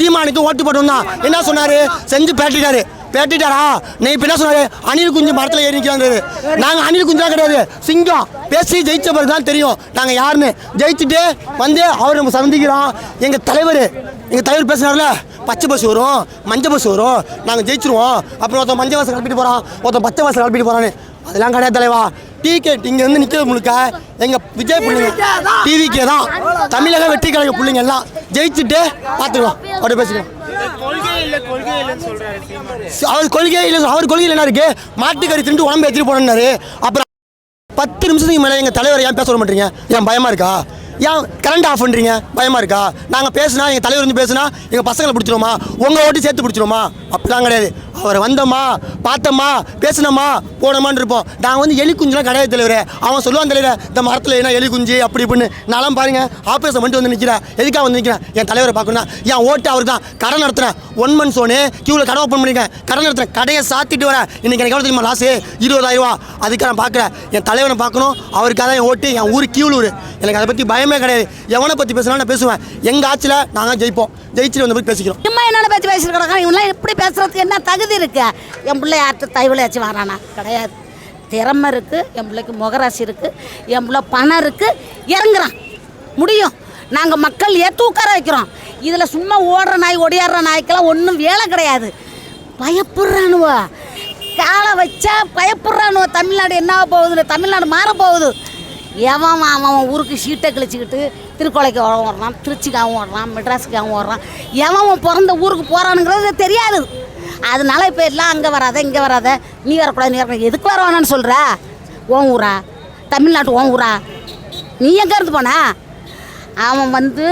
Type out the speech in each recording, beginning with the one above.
சீமானுக்கு ஓட்டு போட்டோம் என்ன சொன்னாரு? செஞ்சு பேட்டிட்டாரு. பேட்டிட்டாரா? நீ இப்ப என்ன சொன்னாரு? அணில் குஞ்சு மரத்தில் ஏறி நிற்கிறாரு நாங்கள் அணில் தான் கிடையாது. சிங்கம். பேசி ஜெயிச்ச பிறகு தான் தெரியும். நாங்கள் யாருன்னு. ஜெயிச்சுட்டு வந்து அவர் நம்ம சந்திக்கிறோம். எங்கள் தலைவர் எங்கள் தலைவர் பேசுனார்ல? பச்சை பஸ் வரும். மஞ்சள் பஸ் வரும். நாங்கள் ஜெயிச்சிருவோம். அப்புறம் ஒருத்தன் மஞ்சள் பஸ் கிளப்பிட்டு போகிறான் ஒருத்தன் பச்சை பஸ் கிளப்பிட்டு போகிறான்னு அதெல்லாம் கிடையாது தலைவா. டிக்கெட் இங்கே வந்து நிற்கிறது முழுக்க. எங்கள் விஜய் பிள்ளைங்க. டிவிக்கே தான். தமிழக வெற்றி கழக பிள்ளைங்க எல்லாம் ஜெயிச்சுட்டு பார்த்துக்கலாம் அப்படி பேசிக்கலாம். அவர் கொள்கை இல்லை அவர் கொள்கையில் என்ன இருக்கு? மாட்டுக்கறி திண்டு உடம்பு எடுத்துட்டு போனாரு அப்புறம் பத்து நிமிஷத்துக்கு மேலே எங்கள் தலைவர் ஏன் பேச விட மாட்டீங்க? ஏன் பயமாக இருக்கா? ஏன் கரண்ட் ஆஃப் பண்ணுறீங்க பயமாக இருக்கா? நாங்கள் பேசுனா எங்கள் தலைவர் வந்து பேசுனா எங்கள் பசங்களை பிடிச்சிருமா உங்கள் ஓட்டி சேர்த்து பிடிச்சிருமா அப்படிலாம் கிடையாது. அவர் வந்தோமா பார்த்தோமா பேசினோமா போனோமான்னு இருப்போம். நாங்கள் வந்து எலி குஞ்சுலாம் கிடையாது தலைவர். அவன் சொல்லுவான் தலைவர் இந்த மரத்தில் என்ன எலி குஞ்சு? அப்படி இப்படின்னு. நான்லாம் பாருங்க ஆஃபீஸை மட்டும் வந்து நிற்கிறேன் எதுக்காக வந்து நிற்கிறேன் என் தலைவரை பார்க்கணும்னா என் ஓட்டு அவருக்கு தான். கடை நடத்துகிறேன் ஒன் மந்த் சோனு கியூவில் கடை ஓப்பன் பண்ணிருக்கேன். கடை நடத்துகிறேன் கடையை சாத்திட்டு வரேன். இன்னைக்கு எனக்கு எவ்வளோ தெரியுமா லாஸு இருபதாயிரம் ரூபா. நான் பார்க்குறேன். என் தலைவரை பார்க்கணும். அவருக்காக தான் என் ஓட்டு. என் ஊர் கியூலூர் எனக்கு அதை பற்றி பயமே கிடையாது. எவனை பற்றி பேசினாலும் நான் பேசுவேன். எங்கள் ஆட்சியில் நாங்கள் ஜெயிப்போம். ஜெயிச்சுட்டு வந்து போய் பேசிக்கிறோம். சும்மா என்னென்ன பேச்சு பேசிட்டு கிடக்கான் இவங்களாம் எப்படி பேசுறதுக்கு என்ன தகுதி இருக்கு? என் பிள்ளை யார்கிட்ட தைவளையாச்சும் வரானா? கிடையாது. திறமை இருக்குது என் பிள்ளைக்கு முகராசி இருக்குது என் பிள்ளை பணம் இருக்குது இறங்குறான். முடியும். நாங்கள் மக்கள் ஏற்று உட்கார வைக்கிறோம். இதில் சும்மா ஓடுற நாய் ஒடியாடுற நாய்க்கெல்லாம் ஒன்றும் வேலை கிடையாது. பயப்படுறானுவோ. காலை வச்சா பயப்படுறானுவோ. தமிழ்நாடு என்ன போகுதுன்னு தமிழ்நாடு மாற போகுது. எவன் அவன் அவன் ஊருக்கு சீட்டை கிழிச்சிக்கிட்டு திருக்கோலைக்கு ஓடுறான் திருச்சிக்காகவும் ஓடுறான் மெட்ராஸுக்காகவும் ஓடுறான் எவன் அவன் பிறந்த ஊருக்கு போகிறானுங்கிறது தெரியாது. அதனால இப்போ எல்லாம் அங்கே வராத இங்கே வராத நீ வரக்கூடாது நீ வரக்கூடாது. எதுக்கு வர வேணான்னு சொல்கிற ஓன் ஊரா? தமிழ்நாட்டு ஓன் ஊரா? நீ எங்கே இருந்து போனா? அவன் வந்து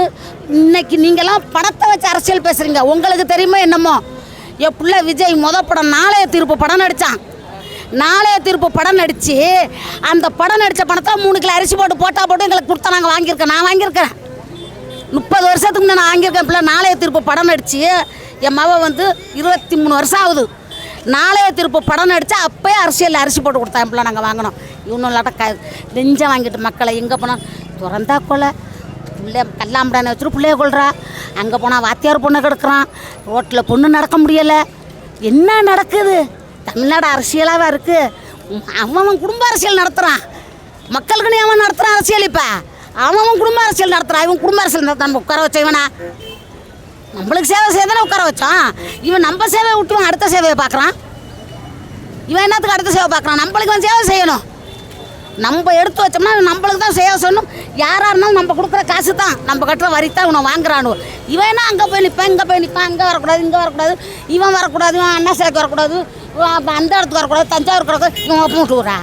இன்னைக்கு நீங்களாம் படத்தை வச்சு அரசியல் பேசுகிறீங்க உங்களுக்கு தெரியுமா என்னமோ? என் பிள்ளை விஜய் மொத படம் நாளைய தீர்ப்பு படம் நடித்தான் நாளைய தீர்ப்பு படம் நடித்து அந்த படம் நடித்த பணத்தை மூணு கிலோ அரிசி போட்டு போட்டா போட்டு எங்களுக்கு கொடுத்தா நாங்கள் வாங்கியிருக்கேன் நான் வாங்கியிருக்கேன். முப்பது வருஷத்துக்கு முன்னே நான் வாங்கியிருக்கேன் பிள்ளை. நாளைய தீர்ப்பு படம் நடித்து என் மவ வந்து இருபத்தி மூணு வருஷம் ஆகுது. நாளைய தீர்ப்பு படம் நடித்து அப்போயே அரசியல் அரிசி போட்டு கொடுத்தேன் பிள்ளை நாங்கள் வாங்கினோம் இன்னும் இல்லாட்ட க நெஞ்ச வாங்கிட்டு மக்களை எங்கே போனால் திறந்தா கொலை. பிள்ளை கல்லாம்படான வச்சுட்டு பிள்ளைய கொள்றா அங்கே போனால் வாத்தியார் பொண்ணை கிடக்குறான். ரோட்டில் பொண்ணு நடக்க முடியலை. என்ன நடக்குது? தமிழ்நாடு அரசியலாகவே இருக்குது அவன் அவன் குடும்ப அரசியல் நடத்துகிறான் மக்களுக்குன்னு அவன் நடத்துகிறான் அரசியல் இப்போ. அவன் அவன் குடும்ப அரசியல் நடத்துகிறான் இவன் குடும்ப அரசியல் நடத்த நம்ம உட்கார வச்ச இவனா? நம்மளுக்கு சேவை செய்ய தானே உட்கார வச்சான். இவன் நம்ம சேவையை விட்டுவான் அடுத்த சேவையை பார்க்குறான். இவன் என்னத்துக்கு அடுத்த சேவை பார்க்குறான்? நம்மளுக்கு அவன் சேவை செய்யணும். நம்ம எடுத்து வச்சோம்னா நம்மளுக்கு தான் சேவை செய்யணும். யாராக இருந்தாலும் நம்ம கொடுக்குற காசு தான். நம்ம கட்டுற வரி தான் இவனை வாங்குறானு. இவன் என்ன அங்கே போய் நிற்பான் இங்கே போய் நிற்பான் இங்கே வரக்கூடாது இங்கே வரக்கூடாது. இவன் வரக்கூடாது இவன் அண்ணா சேர்க்க வரக்கூடாது. அந்த இடத்துக்கு வரக்கூடாது தஞ்சாவூர் வரக்கூடாது இவன் ஒப்பு விட்டுறா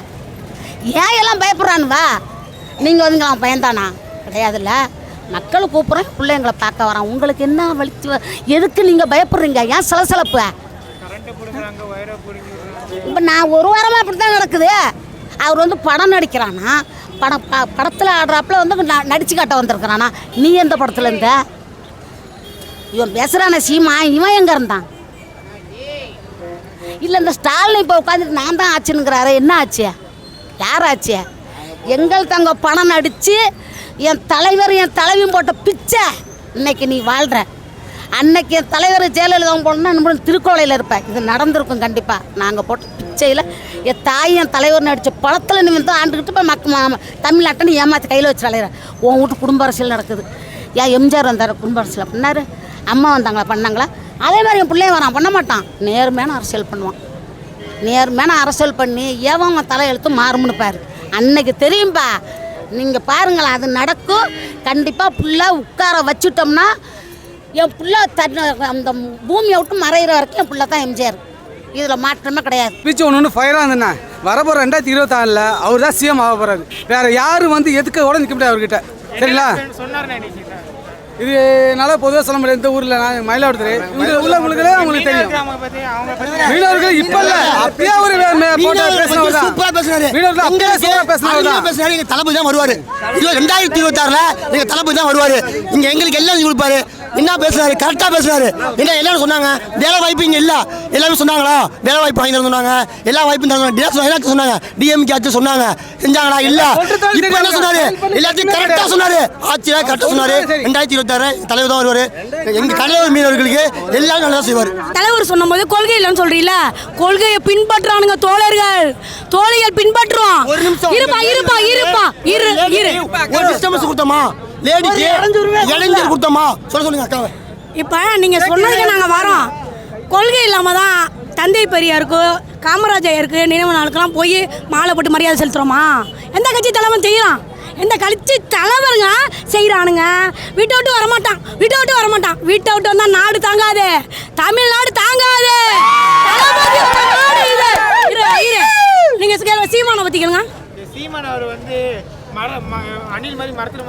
ஏன் எல்லாம் பயப்படுறானுவா நீங்கள் வந்து அவன் பயந்தானா? கிடையாதுல்ல. மக்கள் கூப்பிட்றேன் பிள்ளைங்களை பார்க்க வரான். உங்களுக்கு என்ன வலிச்சு எதுக்கு நீங்கள் பயப்படுறீங்க? ஏன் சலசலப்பு? இப்போ நான் ஒரு வாரமாக அப்படி தான் நடக்குது. அவர் வந்து படம் நடிக்கிறானா? படம் ப படத்தில் ஆடுறாப்புல வந்து ந- நடிச்சு காட்ட வந்திருக்கிறானா? நீ எந்த படத்தில் இருந்த? இவன் பேசுகிறான சீமா இவன் எங்கே இருந்தான்? இல்லை இந்த ஸ்டாலின் இப்போ உட்காந்துட்டு நான் தான் ஆச்சுங்கிறாரு என்ன ஆச்சு? யார் ஆச்சு? எங்கள் தங்க பணம் நடித்து என் தலைவர் என் தலைவியும் போட்ட பிச்சை இன்னைக்கு நீ வாழ்கிற அன்னைக்கு என் தலைவர் ஜெயலலிதாவும் போனோம்னா நம்ம திருக்கோலையில் இருப்பேன். இது நடந்திருக்கும் கண்டிப்பாக நாங்கள் போட்ட பிச்சையில் என் தாய் என் தலைவர் நடித்த பழத்தில் நீ வந்து ஆண்டுக்கிட்டு போய் மக்க தமிழ்நாட்டை நீ ஏமாற்றி கையில் வச்சு அலையிற உன் வீட்டு குடும்ப அரசியல் நடக்குது. ஏன் எம்ஜிஆர் வந்தார் குடும்ப அரசியல் பண்ணார். அம்மா வந்தாங்களா பண்ணாங்களா? அதே மாதிரி என் பிள்ளைய வரான் பண்ண மாட்டான். நேர்மையான அரசியல் பண்ணுவான். நேர்மையான அரசியல் பண்ணி எவன் அவன் தலையெழுத்து மாறும்னு பாரு. அன்னைக்கு தெரியும்பா? நீங்கள் பாருங்களேன் அது நடக்கும். கண்டிப்பாக புள்ள உட்கார வச்சுட்டோம்னா என் புள்ள தன் அந்த பூமியை விட்டு மறையிற வரைக்கும் என் புள்ள தான் எம்ஜிஆர் இதில் மாற்றமே கிடையாது. ஸ்பீச் ஒன்று ஒன்று ஃபயராக இருந்தேண்ணா வரப்போகிற ரெண்டாயிரத்தி இருபத்தாறில் அவர் தான் சிஎம் ஆக போகிறாரு வேறு யாரும் வந்து எதுக்க கூட நிற்க முடியாது அவர்கிட்ட. சரிங்களா? சொன்னார் இது நல்லா பொதுவாக சொல்ல முடியாது. இந்த ஊரில் நான் மயிலாடுதுறை. இங்கே உள்ளவங்களுக்கு அவங்களுக்கு தெரியும். மீனவர்கள் இப்போ இல்லை. அப்பயே அவர் போட்ட பேசினவர் தான் சூப்பரா பேசுனாரு மீனவர்கள் உங்களுக்கு சூப்பராக தான் பேசுனாரு. எங்க தளபதி தான் வருவாரு. இது ரெண்டாயிரத்தி இருபத்தாறுல எங்க தளபதி தான் வருவாரு. இங்க எங்களுக்கு எல்லாம் கொடுப்பாரு. என்ன பேசுனாரு கரெக்டாக பேசுனாரு என்ன எல்லாரும் சொன்னாங்க? வேலை வாய்ப்பு இங்கே இல்லை. எல்லாமே சொன்னாங்களா? வேலை வாய்ப்பு வாங்கி சொன்னாங்க. எல்லா வாய்ப்பும் தரணும் சொன்னாங்க. டிஎம்கே ஆட்சி சொன்னாங்க. செஞ்சாங்களா? இல்ல. இப்போ என்ன சொன்னாரு? எல்லாத்தையும் கரெக்டாக சொன்னாரு. ஆட்சியில் கரெக்டாக சொன்னாரு. ரெண்டாயிரத்தி இருபத்தாறு தலைவர் தான் வருவார். எங்க தலைவர் மீனவர்களுக்கு எல்லாம் நல்லா செய்வார். தலைவர் சொன்னபோது கொள்கை இல்லைன்னு சொல்றீல கொள்கையை பின்பற்றானுங்க தோழர்கள். தோழிகள் பின்பற்றுவோம். இருப்பா இருப்பா இருப்பா. இரு இரு. ஒரு டிஸ்டர்பன்ஸ் கொடுத்தோமா லேடிக்கு இளைஞர் கொடுத்தோமா? சொல்ல சொல்லுங்க அக்காவை இப்போ நீங்க சொன்னதுக்கு நாங்க வரோம். கொள்கை இல்லாம தான் தந்தை பெரியாருக்கு காமராஜருக்கு நினைவு நாளுக்கெல்லாம் போய் மாலை போட்டு மரியாதை செலுத்துறோமா? எந்த கட்சி தலைவன் செய்யறான்? எந்த கட்சி தலைவருங்க செய்கிறானுங்க வீட்டை விட்டு வரமாட்டான். வீட்டை விட்டு வரமாட்டான். வீட்டை விட்டு வந்தா நாடு தாங்காது. தமிழ்நாடு தாங்காது. தளபதி உங்க நாடு இது. இரு, இரு. நீங்க கேளுங்க, சீமானை பத்தி கேளுங்க. இந்த சீமான் அவர் வந்து அணில் மாதிரி மரத்துல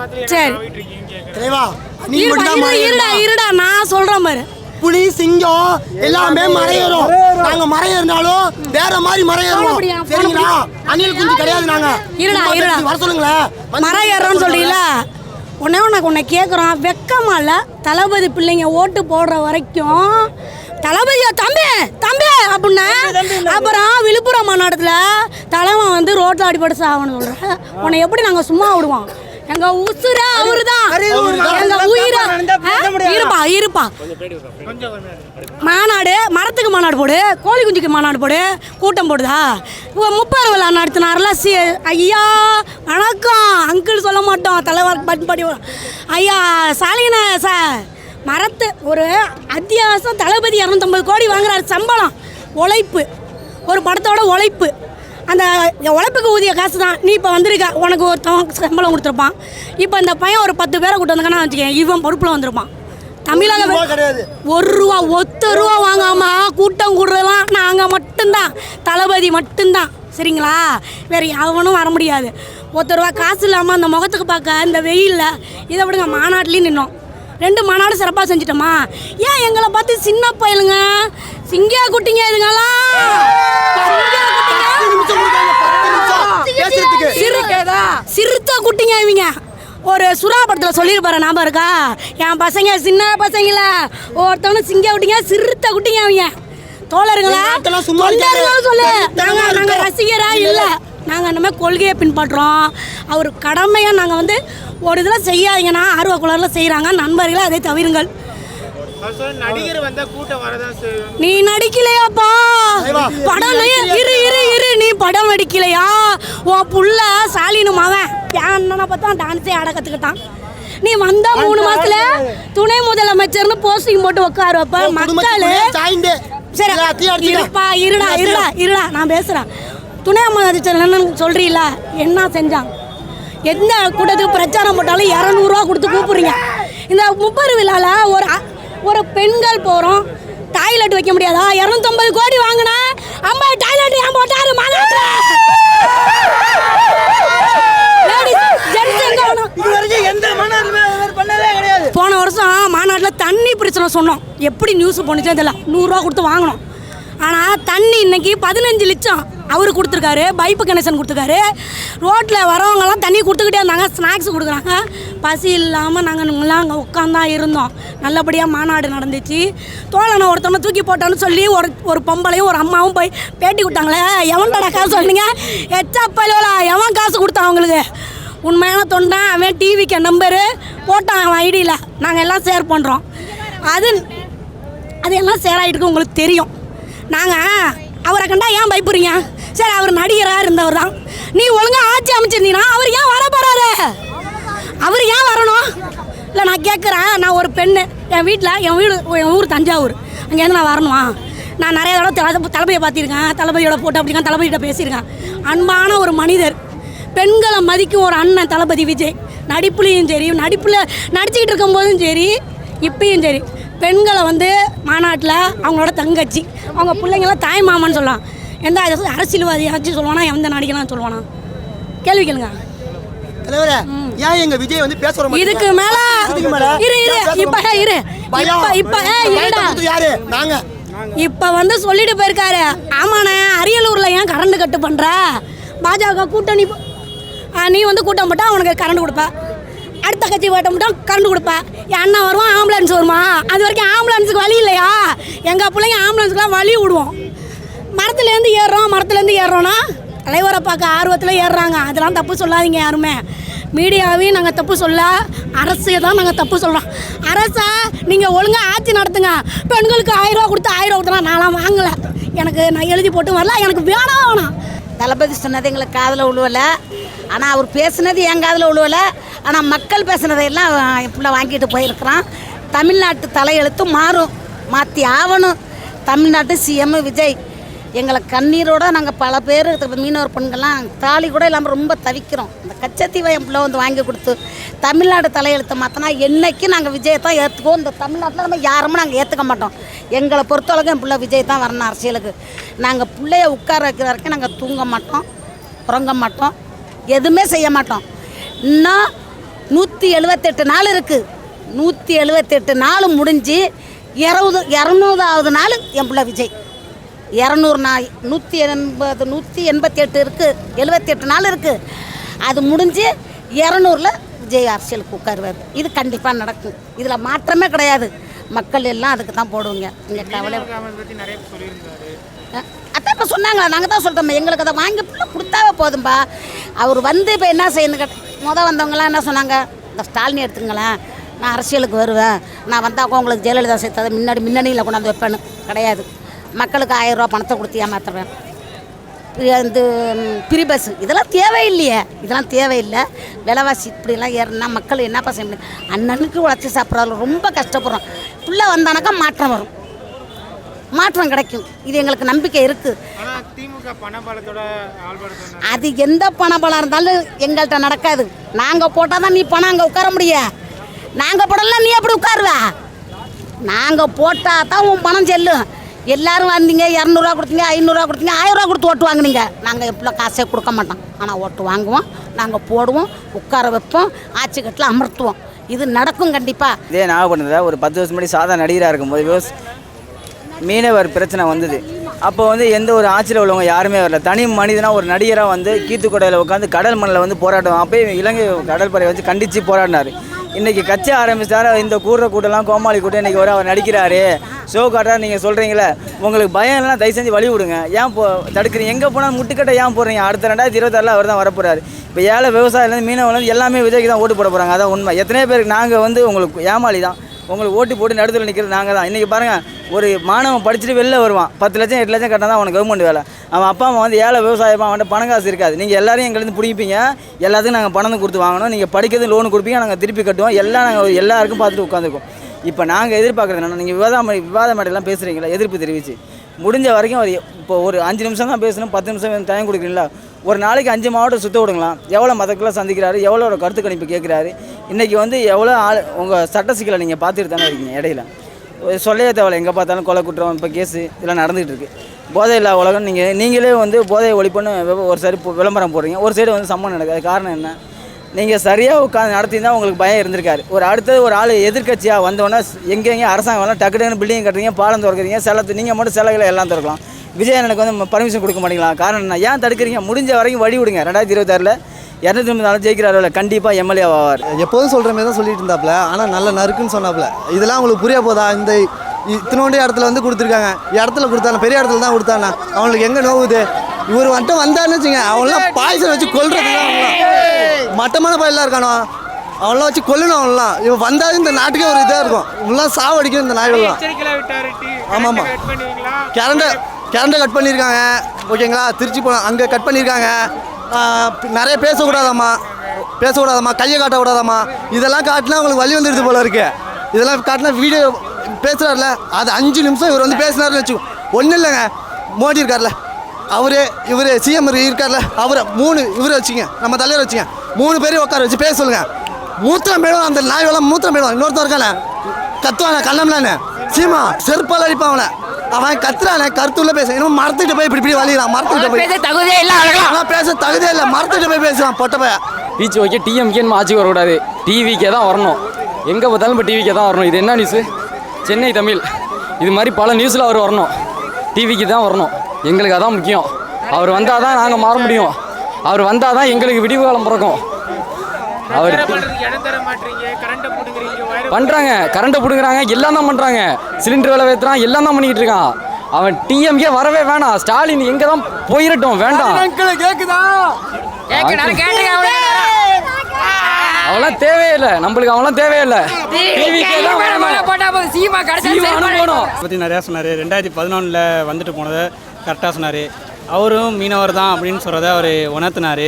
இருடா, மட்டும் இருடா, நான் சொல்றேன் பாரு. புலி சிங்கம் எல்லாமே மறையறோம். நாங்க மறையறனாலும் வேற மாதிரி மறையறோம். சரிங்களா? அணில் குஞ்சு கிடையாது நாங்க. இருடா, இருடா. வர சொல்லுங்களேன் ஏறோன்னு சொல்றீங்களா? உடனே உனக்கு உன்னை கேட்குறோம் வெக்கமா இல்ல. தளபதி பிள்ளைங்க ஓட்டு போடுற வரைக்கும் தளபதியா? தம்பி தம்பி அப்படின்னா அப்புறம் விழுப்புரம் மாநாட்டத்துல தலைவன் வந்து ரோட்ல அடிபட்டு சாவன்னு சொல்ற. உன்னை எப்படி நாங்க சும்மா விடுவோம்? எங்க உசுர எங்க உயிரா ஆ? இருப்பா இருப்பா. மாநாடு மரத்துக்கு மாநாடு போடு. கோழி குஞ்சுக்கு மாநாடு போடு. கூட்டம் போடுதா? முப்பது விழா நடத்தினார்ல சி ஐயா வணக்கம். அங்கிள் சொல்ல மாட்டோம் தலைவர் பண்படி. ஐயா சாலின சார். மரத்து ஒரு அத்தியாவசம் தளபதி இரநூத்தம்பது கோடி வாங்குறாரு. சம்பளம் உழைப்பு. ஒரு படத்தோட உழைப்பு. அந்த உழைப்புக்கு ஊதிய காசு தான் நீ இப்போ வந்திருக்க உனக்கு ஒருத்தவன் சம்பளம் கொடுத்துருப்பான். இப்போ இந்த பையன் ஒரு பத்து பேரை கூட்டு வந்தாங்கன்னா வச்சுக்கேன் இவன் பொறுப்பில் வந்திருப்பான். தமிழக கிடையாது. ஒரு ரூபா ஒத்த ரூபா வாங்காம கூட்டம் கூடுறதெல்லாம் நாங்கள் மட்டும்தான். தளபதி மட்டும்தான். சரிங்களா? வேற எவனும் வர முடியாது. ஒத்த ரூபா காசு இல்லாமல் அந்த முகத்துக்கு பார்க்க இந்த வெயிலில் இதை விடுங்க மாநாட்டிலையும் நின்னோம். ரெண்டு மாநாடு சிறப்பாக செஞ்சிட்டோமா? ஏன் எங்களை பார்த்து சின்ன பயலுங்க சிங்கியா குட்டிங்க சிங்கியா சிறு சிறுத்தை குட்டிங்க இவங்க. ஒரு சுறா படத்தில் சொல்லியிருப்பாரு ஞாபகம் இருக்கா? என் பசங்க சின்ன பசங்கள ஒருத்தவனு சிங்க குட்டிங்க சிறுத்தை குட்டிங்க அவங்க இருக்காது. சொல்லு. நாங்கள் நாங்கள். ரசிகரா இல்லை. நாங்கள் அந்த மாதிரி கொள்கையை பின்பற்றுறோம் அவர் கடமையாக நாங்கள் வந்து ஒரு இதில் செய்யாதீங்கன்னா ஆர்வ குளரில் செய்கிறாங்க நண்பர்களே அதை தவிருங்கள். அவர் சொல்ல நடிகர் வந்தா கூட்டம் வரதான் செய்யும். நீ நடிக்கலையாப்பா? படம் இரு இரு இரு. நீ படம் நடிக்கலையா? உன் புள்ள சாலினு மவன் என் அண்ணனை பார்த்தா டான்ஸே ஆட கற்றுக்கிட்டான் நீ வந்தா மூணு மாசத்துல துணை முதலமைச்சர்னு போஸ்டிங் போட்டு உட்காரு அப்ப. மக்கள் சரி. இருப்பா இருடா இருடா இருடா. நான் பேசுறேன். துணை முதலமைச்சர் என்னன்னு சொல்றீல என்ன செஞ்சான்? எந்த கூட்டத்துக்கு பிரச்சாரம் போட்டாலும் இரநூறுவா கொடுத்து கூப்பிடுறீங்க. இந்த முப்பது விழால ஒரு ஒரு பெண்கள் போகிறோம் டாய்லெட் வைக்க முடியாதா? இரநூத்தம்பது கோடி வாங்கினா ஐம்பது டாய்லெட் ஏன் போட்டாரு? மாநாட்டில் போன வருஷம் மாநாட்டில் தண்ணி பிரச்சனை சொன்னோம். எப்படி நியூஸ் போணுச்சோ தெரியல. நூறுரூவா கொடுத்து வாங்கினோம். ஆனால் தண்ணி இன்னைக்கு பதினஞ்சு லட்சம். அவரு கொடுத்துருக்காரு பைப்பு கனெக்ஷன் கொடுத்துருக்காரு. ரோட்டில் வரவங்கெல்லாம் தண்ணி கொடுத்துக்கிட்டே இருந்தாங்க ஸ்நாக்ஸ் கொடுக்குறாங்க. பசி இல்லாமல் நாங்கள் எல்லாம் அங்கே உட்காந்தான் இருந்தோம். நல்லபடியாக மாநாடு நடந்துச்சு. தோழனை ஒருத்தவனை தூக்கி போட்டான்னு சொல்லி ஒரு ஒரு பொம்பளையும் ஒரு அம்மாவும் போய் பேட்டி விட்டாங்களே எவன்டா காசு சொன்னீங்க எச்சா பயிலோலா எவன் காசு கொடுத்தான் அவங்களுக்கு உண்மையான தொண்டன் அவன் டிவிக்கு நம்பரு போட்டான் அவன் ஐடியில் நாங்கள் எல்லாம் ஷேர் பண்ணுறோம் அது அது எல்லாம் ஷேர் ஆகிட்டு உங்களுக்கு தெரியும். நாங்கள் அவரை கண்டா ஏன் பயப்படுறீங்க? சரி அவர் நடிகராக இருந்தவர் தான் நீ ஒழுங்காக ஆட்சி அமைச்சிருந்தீங்கன்னா அவர் ஏன் வர போகிறாரு அவர் ஏன் வரணும்? இல்லை நான் கேட்குறேன் நான் ஒரு பெண்ணு. என் வீட்டில் என் வீடு என் ஊர் தஞ்சாவூர். அங்கேருந்து நான் வரணுமா? நான் நிறைய தடவை தளபதி தளபதியை பார்த்துருக்கேன். தளபதியோட போட்டோ அப்படிங்க தளபதியிட்ட பேசியிருக்கேன். அன்பான ஒரு மனிதர். பெண்களை மதிக்கும் ஒரு அண்ணன் தளபதி விஜய். நடிப்புலேயும் சரி நடிப்பில் நடிச்சுக்கிட்டு இருக்கும்போதும் சரி இப்பயும் சரி. பெண்களை வந்து மாநாட்டில் அவங்களோட தங்கச்சி அவங்க பிள்ளைங்களாம் தாய் மாமன்னு சொல்லலாம். எந்த அரசு- அரசியல்வாதியாச்சும் சொல்லுவானா எந்த நடிகலாம் சொல்லுவானா? கேள்வி கேளுங்க. ஏன் எங்க விஜய் வந்து? இதுக்கு மேல இரு இரு. இப்ப இரு. இப்ப இப்ப யாரு? நாங்க. இப்ப வந்து சொல்லிட்டு போயிருக்காரு. ஆமாண்ணே அரியலூர்ல ஏன் கரண்ட் கட்டு பண்ற? பாஜக கூட்டணி நீ வந்து கூட்டம் போட்டா அவனுக்கு கரண்ட் கொடுப்ப. அடுத்த கட்சி ஓட்ட மட்டும் கரண்ட் கொடுப்பேன் என் அண்ணன் வருவான் ஆம்புலன்ஸ் வருமா? அது வரைக்கும் ஆம்புலன்ஸுக்கு வழி இல்லையா? எங்கள் பிள்ளைங்க ஆம்புலன்ஸுக்குலாம் வழி விடுவோம். மரத்துலேருந்து ஏறுறோம் மரத்துலேருந்து ஏறுறோன்னா தலைவரை பார்க்க ஆர்வத்தில் ஏறுறாங்க. அதெல்லாம் தப்பு சொல்லாதீங்க யாருமே. மீடியாவையும் நாங்கள் தப்பு சொல்ல அரசையை தான் நாங்கள் தப்பு சொல்கிறோம் அரசை நீங்கள் ஒழுங்காக ஆட்சி நடத்துங்க. பெண்களுக்கு ஆயிரரூவா கொடுத்து ஆயிரம் ரூபா நான்லாம் வாங்கலை. எனக்கு நான் எழுதி போட்டு வரல எனக்கு வேணாம் வேணாம். தளபதி சொன்னது எங்களுக்கு காதில் விழுவலை. ஆனால் அவர் பேசுனது என் காதில் உழுவலை. ஆனால் மக்கள் பேசுனதையெல்லாம் என் பிள்ளை வாங்கிட்டு போயிருக்கிறான். தமிழ்நாட்டு தலையெழுத்து மாறும். மாற்றி ஆகணும். தமிழ்நாட்டு சிஎம் விஜய். எங்களை கண்ணீரோட நாங்கள் பல பேர் மீனவர் பெண்கள்லாம் தாலி கூட இல்லாமல் ரொம்ப தவிக்கிறோம். இந்த கச்சத்தீவை என் பிள்ளை வந்து வாங்கி கொடுத்து தமிழ்நாடு தலையெழுத்தை மாற்றினா என்றைக்கும் நாங்கள் விஜயை தான் ஏற்றுக்குவோம் இந்த தமிழ்நாட்டில் நம்ம யாருமே நாங்கள் ஏற்றுக்க மாட்டோம். எங்களை பொறுத்தளவுக்கு என் பிள்ளை விஜய் தான் வரணும் அரசியலுக்கு. நாங்கள் பிள்ளைய உட்கார வைக்கிற வரைக்கும் நாங்கள் தூங்க மாட்டோம் உறங்க மாட்டோம். எதுவுமே செய்ய மாட்டோம். இன்னும் நூற்றி எழுபத்தெட்டு நாள் இருக்குது நூற்றி எழுபத்தெட்டு நாள் முடிஞ்சு இரவுது இரநூறாவது நாள் என் பிள்ளை விஜய். இரநூறு நாள் நூற்றி எண்பது நூற்றி எண்பத்தி எட்டு இருக்குது எழுபத்தி எட்டு நாள் இருக்குது அது முடிஞ்சு இரநூறுல விஜய் அரசியலுக்கு உட்காருவார். இது கண்டிப்பாக நடக்கும். இதில் மாற்றமே கிடையாது. மக்கள் எல்லாம் அதுக்கு தான் போடுவீங்க. நீங்கள் கவலை அதான் இப்போ சொன்னாங்களா? நாங்கள் தான் சொல்கிறோம் எங்களுக்கு அதை வாங்கி கொடுத்தாவே போதும்பா. அவர் வந்து இப்போ என்ன செய்யணும் கேட்ட மொதல் வந்தவங்களாம் என்ன சொன்னாங்க? இந்த ஸ்டாலினி எடுத்துங்களேன் நான் அரசியலுக்கு வருவேன். நான் வந்தாக்கா உங்களுக்கு ஜெயலலிதா சேர்த்தது முன்னாடி முன்னணியில் கொண்டாந்து வைப்பேன்னு. கிடையாது. மக்களுக்கு ஆயிரரூபா பணத்தை கொடுத்து ஏமாத்துறேன். இந்த ஃப்ரீ பஸ் இதெல்லாம் தேவையில்லையே. இதெல்லாம் தேவையில்லை. விலைவாசி இப்படிலாம் ஏறினா மக்கள் என்னப்பா செய்ய முடியும்? அண்ணனுக்கு உழைச்சி சாப்பிட்றதுல ரொம்ப கஷ்டப்படுறோம். பிள்ளை வந்தானாக்கா மாற்றம் வரும். மாற்றம் கிடைக்கும். இது எங்களுக்கு நம்பிக்கை ஆள்படுத்த அது எந்த பணபலம் இருந்தாலும் எங்கள்கிட்ட நடக்காது. நாங்கள் போட்டால் தான் நீ பணம் அங்கே உட்கார முடியும் நாங்கள் போடலாம் நீ எப்படி உட்காருவ? நாங்கள் போட்டால் தான் உன் பணம் செல்லும். எல்லாரும் வந்தீங்க இரநூறுவா கொடுத்தீங்க ஐநூறுரூவா கொடுத்தீங்க ஆயிரரூவா கொடுத்து ஓட்டு வாங்குனீங்க. நாங்கள் எப்போ காசே கொடுக்க மாட்டோம். ஆனால் ஓட்டு வாங்குவோம். நாங்கள் போடுவோம் உட்கார வைப்போம் ஆட்சி கட்டில் அமர்த்துவோம். இது நடக்கும் கண்டிப்பாக இதே நாகப்பட்டினத்தில் ஒரு பத்து வருஷம் முன்னாடி சாதா நடிகராக இருக்கும்போது மீனவர் பிரச்சனை வந்தது. அப்போ வந்து எந்த ஒரு ஆட்சியில் உள்ளவங்க யாருமே வரல. தனி மனிதனாக ஒரு நடிகராக வந்து கீத்துக்கொடையில் உட்காந்து கடல் மண்ணில் வந்து போராட்டம். அப்போயே இலங்கை கடற்படை வச்சு கண்டித்து போராடினார். இன்றைக்கி கட்சி ஆரம்பித்தார் இந்த கூடுற கூட்டம்லாம் கோமாளி கூட்டம் இன்றைக்கி வர அவர் நடிக்கிறாரு. ஷோ காட்டுறாரு நீங்கள் சொல்கிறீங்களே உங்களுக்கு பயம் இல்லைனா தயவு செஞ்சு வழி விடுங்க. ஏன் போ தடுக்கிறீங்க? எங்கே போனால் முட்டுக்கட்டை ஏன் போடுறீங்க? அடுத்த ரெண்டாயிரத்தி இருபத்தாறில் அவர் தான் வரப்போகிறார் இப்போ ஏழை விவசாயிலேருந்து மீனவர்லேருந்து எல்லாமே விஜய்க்கு தான் ஓட்டு போட போகிறாங்க அதான் உண்மை. எத்தனை பேருக்கு நாங்கள் வந்து உங்களுக்கு ஏமாளி தான். உங்களுக்கு ஓட்டு போட்டு நடுத்தில் நிற்கிறது நாங்கள் தான். இன்றைக்கி பாருங்கள் ஒரு மாணவன் படிச்சுட்டு வெளில வருவான். பத்து லட்சம் எட்டு லட்சம் கட்டினா தான் அவனுக்கு கவர்மெண்ட் வேலை. அவன் அப்பா அம்மா வந்து ஏழை விவசாயமாக அவன்கிட்ட பணம் காசு இருக்காது. நீங்கள் எல்லாரையும் எங்கேருந்து பிடிப்பீங்க எல்லாத்துக்கும் நாங்கள் பணம் கொடுத்து வாங்கணும். நீங்கள் படிக்கிறது லோன் கொடுப்பீங்க நாங்கள் திருப்பி கட்டுவோம். எல்லாம் நாங்கள் எல்லாருக்கும் பார்த்துட்டு உட்காந்துருக்கோம். இப்போ நாங்கள் எதிர்பார்க்குறது என்னென்னா நீங்கள் விவாதம் விவாத மேடையெல்லாம் பேசுகிறீங்களா எதிர்ப்பு தெரிவிச்சு. முடிஞ்ச வரைக்கும் ஒரு இப்போ ஒரு அஞ்சு நிமிஷம் தான் பேசணும் பத்து நிமிஷம் டைம் கொடுக்குறீங்களா? ஒரு நாளைக்கு அஞ்சு மாவட்டம் சுற்ற விடுங்களாம் எவ்வளோ மதக்கெல்லாம் சந்திக்கிறாரு? எவ்வளோ ஒரு கருத்து கணிப்பு கேட்குறாரு? இன்றைக்கி வந்து எவ்வளோ ஆள் உங்கள் சட்ட சிக்கலை நீங்கள் பார்த்துட்டு தானே இருக்கீங்க இடையில? ஒரு சொல்லவே தேவையில்ல எங்கே பார்த்தாலும் கொலை குற்றம் இப்போ கேஸு இதெல்லாம் நடந்துகிட்டு இருக்குது போதை இல்லா உலகம் நீங்கள் நீங்களே வந்து போதையை ஒழிப்புன்னு ஒரு சைடு விளம்பரம் போடுறீங்க. ஒரு சைடு வந்து சம்மன் நடக்குது. காரணம் என்ன? நீங்கள் சரியாக உட்காந்து நடத்தினா உங்களுக்கு பயம் இருந்திருக்காரு ஒரு அடுத்தது ஒரு ஆள் எதிர்க்கட்சியாக வந்தோடனே எங்கே எங்கே அரசாங்கம் வரலாம் டக்கு டக்குன்னு பில்டிங் கட்டுறீங்க பாலம் திறக்கிறீங்க செலத்து நீங்கள் மட்டும் சிலைகளை எல்லாம் திறக்கலாம். விஜய் எனக்கு வந்து பர்மிஷன் கொடுக்க மாட்டீங்களா? காரணம் என்ன? ஏன் தடுக்கிறீங்க? முடிஞ்ச வரைக்கும் வழி விடுங்க. ரெண்டாயிரத்தி இருபத்தாறில் இரநூத்தி நாள் ஜெயிக்கிறாரு கண்டிப்பாக எம்எல்ஏ ஆவார். எப்போதும் சொல்கிற மாதிரி தான் சொல்லிட்டு இருந்தாப்புல ஆனால் நல்ல நறுக்குன்னு சொன்னாப்புல இதெல்லாம் உங்களுக்கு புரிய போதா? இந்த இத்தனோண்டு இடத்துல வந்து கொடுத்துருக்காங்க. இடத்துல கொடுத்தாங்க பெரிய இடத்துல தான் கொடுத்தாங்க அவங்களுக்கு எங்கே நோவுது? இவர் வந்துட்டு வந்தாருன்னு வச்சுங்க அவங்களாம் பாய்சன் வச்சு கொல்றது தான் அவங்களாம். மட்டமான பயிலாம் இருக்கானோ? அவங்களாம் வச்சு கொல்லணும் அவங்களாம் இவன் வந்தாலும் இந்த நாட்டுக்கே ஒரு இதாக இருக்கும். இவங்களாம் சாவடிக்கும் இந்த நாய்கள்லாம். ஆமாம், ஆமாம். கரண்டை கரண்டை கட் பண்ணியிருக்காங்க ஓகேங்களா? திருச்சி போ அங்கே கட் பண்ணியிருக்காங்க நிறைய பேசக்கூடாதாம்மா. பேசக்கூடாதாம்மா. கையை காட்டக்கூடாதாம்மா. இதெல்லாம் காட்டினா உங்களுக்கு வழி வந்துடுது போல இருக்கு. இதெல்லாம் காட்டினா வீடியோ பேசுகிறாருல அது அஞ்சு நிமிஷம் இவர் வந்து பேசினார்னு வச்சுக்கோ. ஒன்றும் இல்லைங்க. மோடி இருக்கார்ல. அவரு இவர் சிஎம் இருக்கார்ல. அவரை மூணு இவரை வச்சுங்க நம்ம தலைவர் வச்சுங்க மூணு பேரையும் உட்கார வச்சு பேச சொல்லுங்க. மூத்திரம் மேடம் அந்த நாய்வெல்லாம் மூத்திரம் மேடம் இன்னொருத்தன் இருக்கானே. கத்துவானே கண்ணம்லானே. சீமா செருப்பால் அடிப்பான் அவனை. அவன் கத்துறானே கருத்துள்ள பேச. இன்னும் மரத்துக்கிட்ட போய் இப்படி இப்படி வலிக்கிறான் மரத்துக்கிட்ட போய். தகுதியே இல்லை அவன் பேச தகுதியே இல்லை மரத்துக்கிட்ட போய் பேசுறான் பொட்ட பையன் பீச் ஓகே டிஎம்கேன்னு ஆட்சிக்கு வரக்கூடாது. டிவிக்கே தான் வரணும். எங்கே பார்த்தாலும் இப்போ டிவிக்கே தான் வரணும். இது என்ன நியூஸு சென்னை தமிழ். இது மாதிரி பல நியூஸில் அவர் வரணும். டிவிக்கு தான் வரணும். எங்களுக்கு அதான் முக்கியம். அவர் வந்தால் தான் நாங்கள் மாற முடியும். அவர் வந்தால் தான் எங்களுக்கு விடிவு காலம் பிறக்கும். அவர் பண்ணுறாங்க கரண்ட்டை பிடுங்குறாங்க எல்லாம் தான் பண்ணுறாங்க சிலிண்டர் விலை ஏற்றுறான் எல்லாம் தான் பண்ணிக்கிட்டு இருக்கான். அவன் டிஎம்கே வரவே வேணாம். ஸ்டாலின் எங்கே தான் போயிடட்டும் வேண்டாம் கேக்குதா? அவெல்லாம் தேவையில்லை. நம்மளுக்கு அவெல்லாம் தேவையில்லை. சீமானும் போகணும். பற்றி நிறையா சொன்னார். ரெண்டாயிரத்தி பதினொன்றில் வந்துட்டு போனதை கரெக்டாக சொன்னார். அவரும் மீனவர் தான் அப்படின்னு சொல்கிறத அவர் உணர்த்தினார்.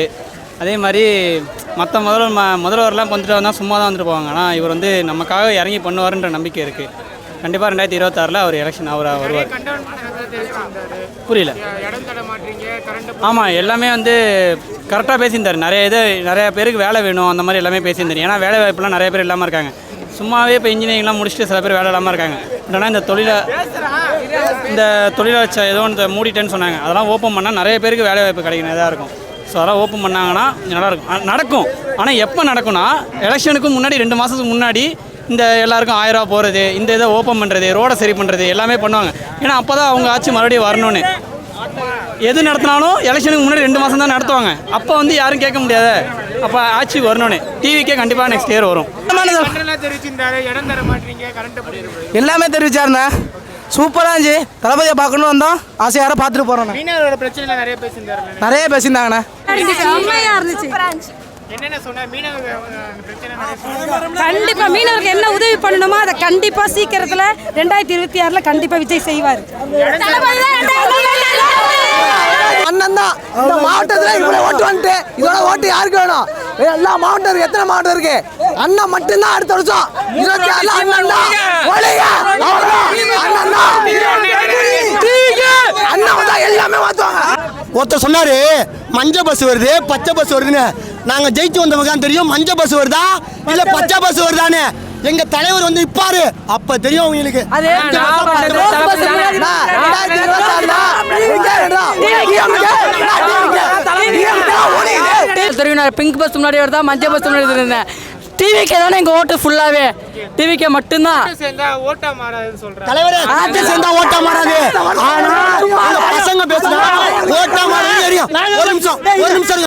அதே மாதிரி மற்ற முதல்வர் ம முதல்வர்லாம் வந்துட்டு வந்தால் சும்மா தான் வந்துட்டு போவாங்க. ஆனால் இவர் வந்து நமக்காக இறங்கி பண்ணுவாருன்ற நம்பிக்கை இருக்குது கண்டிப்பாக ரெண்டாயிரத்தி இருபத்தாறில் அவர் எலெக்ஷன் அவர் வருவார். புரியல. ஆமாம் எல்லாமே வந்து கரெக்டாக பேசியிருந்தார். நிறைய இது நிறைய பேருக்கு வேலை வேணும் அந்த மாதிரி எல்லாமே பேசியிருந்தார். ஏன்னா வேலை வாய்ப்புலாம் நிறைய பேர் இல்லாமல் இருக்காங்க. சும்மாவே இப்போ இன்ஜினியரிங்லாம் முடிச்சுட்டு சில பேர் வேலை இல்லாமல் இருக்காங்க. இந்த தொழிலை இந்த தொழிலை வச்ச ஏதோ ஒன்று மூடிட்டேன்னு சொன்னாங்க. அதெல்லாம் ஓப்பன் பண்ணால் நிறைய பேருக்கு வேலை வாய்ப்பு கிடைக்கும் இதாக இருக்கும். ஸோ அதெல்லாம் ஓப்பன் பண்ணாங்கன்னா நல்லாயிருக்கும். நடக்கும். ஆனால் எப்போ நடக்கும்னா எலெக்ஷனுக்கு முன்னாடி ரெண்டு மாதத்துக்கு முன்னாடி இந்த எல்லாருக்கும் ஆயிரம் ரூபா போகிறது இந்த இதை ஓப்பன் பண்ணுறது ரோடை சரி பண்ணுறது எல்லாமே பண்ணுவாங்க. ஏன்னா அப்போ தான் அவங்க ஆட்சி மறுபடியும் வரணும்னு. எது நடத்தினாலும் எலெக்ஷனுக்கு முன்னாடி ரெண்டு மாதம் தான் நடத்துவாங்க. அப்போ வந்து யாரும் கேட்க முடியாது. அப்போ ஆட்சிக்கு வரணும்னு. டிவிக்கே கண்டிப்பாக நெக்ஸ்ட் இயர் வரும். எல்லாமே தெரிவிச்சாருண்ணே? சூப்பராக இருந்துச்சு தளபதியை பார்க்கணும் வந்தோம். ஆசையார பார்த்துட்டு மீனவரோட பிரச்சனைல நிறைய பேசியிருந்தாரு நிறைய பேசியிருந்தாங்கண்ணே. கண்டிப்பா மீனவருக்கு என்ன உதவி பண்ணணுமோ அதை கண்டிப்பா சீக்கிரத்துல ரெண்டாயிரத்தி இருபத்தி ஆறுல கண்டிப்பா விஜய் செய்வார். அண்ணன் தான் இந்த மாவட்டத்தில் இவ்வளோ ஓட்டு வந்துட்டு இதோட ஓட்டு யாருக்கு வேணும்? எல்லா மாவட்டம் இருக்கு. எத்தனை மாவட்டம் இருக்கு? அண்ணன் மட்டும்தான் அடுத்த வருஷம். இருபத்தி ஆறுல அண்ணன் தான் அண்ணன் தான் அண்ணன் தான் எல்லாமே மாத்துவாங்க. ஒருத்தர் சொன்னாரு மஞ்சள் பஸ் வருது பச்சை பஸ் வருதுன்னு. நாங்க ஜெயிச்சு வந்தவங்க தான் தெரியும். மஞ்சள் பஸ் வருதா? இல்ல பச்சை பஸ் வருதான்னு. எங்க தலைவர் வந்து நிப்பாரு அப்ப தெரியும் எங்க ஒழியுது. தெரியும் பிங்க் பஸ் முன்னாடி வருதா மஞ்சள் பஸ் முன்னாடி இருந்தேன் டிவிக்கே தானே எங்கள் ஓட்டு ஃபுல்லாகவே டிவிக்கே மட்டும்தான் ஓட்டா மாறாதுன்னு சொல்றாரு தலைவரே ஆட்சி சேர்ந்தா ஓட்ட மாறாது ஆனா பசங்க பேசுனா ஓட்ட மாறாது தெரியும் ஒரு நிமிஷம் ஒரு நிமிஷம்.